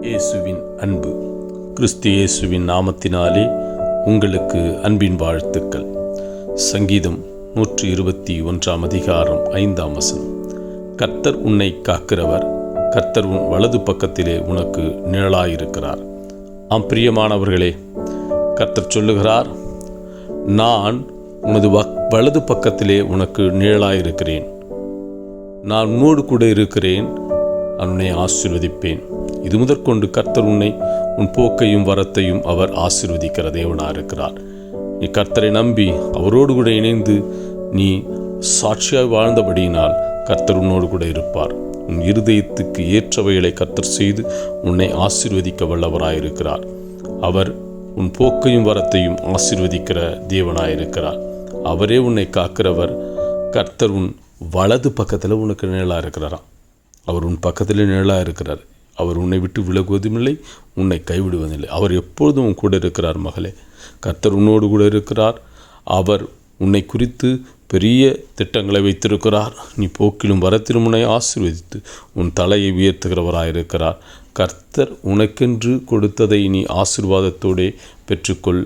இயேசுவின் அன்பு. கிறிஸ்து இயேசுவின் நாமத்தினாலே உங்களுக்கு அன்பின் வாழ்த்துக்கள். சங்கீதம் நூற்றி இருபத்தி ஒன்றாம் அதிகாரம் ஐந்தாம் வசனம். கர்த்தர் உன்னை காக்கிறவர் கர்த்தர் உன் வலது பக்கத்திலே உனக்கு நிழலாயிருக்கிறார். ஆம் பிரியமானவர்களே கர்த்தர் சொல்லுகிறார் நான் உனது வலது பக்கத்திலே உனக்கு நிழலாயிருக்கிறேன். நான் உன்னோடு கூட இருக்கிறேன். நான் உன்னை இது முதற்கொண்டு கர்த்தர் உன்னை உன் போக்கையும் வரத்தையும் அவர் ஆசிர்வதிக்கிற தேவனாக இருக்கிறார். நீ கர்த்தரை நம்பி அவரோடு கூட இணைந்து நீ சாட்சியாய் வாழ்ந்தபடியினால் கர்த்தர் உன்னோடு கூட இருப்பார். உன் இருதயத்துக்கு ஏற்றவைகளை கர்த்தர் செய்து உன்னை ஆசிர்வதிக்க வல்லவராயிருக்கிறார் அவர் உன் போக்கையும் வரத்தையும் ஆசிர்வதிக்கிற தேவனாயிருக்கிறார் அவரே உன்னை காக்கிறவர். கர்த்தர் உன் வலது பக்கத்தில் உனக்கு நிழலாக இருக்கிறாராம். அவர் உன் பக்கத்தில் நிழலாக இருக்கிறார். அவர் உன்னை விட்டு விலகுவதுமில்லை உன்னை கைவிடுவதில்லை. அவர் எப்பொழுதும் உன் கூட இருக்கிறார் மகளே. கர்த்தர் உன்னோடு கூட இருக்கிறார். அவர் உன்னை குறித்து பெரிய திட்டங்களை வைத்திருக்கிறார். நீ போக்கிலும் வரத்திலும் உன்னை ஆசீர்வதித்து உன் தலையை உயர்த்துகிறவராயிருக்கிறார் கர்த்தர் உனக்கென்று கொடுத்ததை நீ ஆசீர்வாதத்தோடே பெற்றுக்கொள்.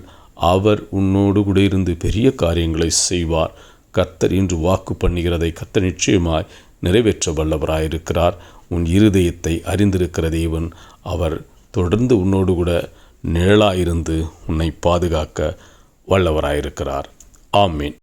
அவர் உன்னோடு கூட இருந்து பெரிய காரியங்களை செய்வார். கர்த்தர் இன்று வாக்கு பண்ணுகிறதை கர்த்தர் நிச்சயமாய் நிறைவேற்ற வல்லவராயிருக்கிறார் உன் இருதயத்தை அறிந்திருக்கிற தேவன் அவர் தொடர்ந்து உன்னோடு கூட நிழலாயிருந்து உன்னை பாதுகாக்க வல்லவராயிருக்கிறார். ஆமீன்.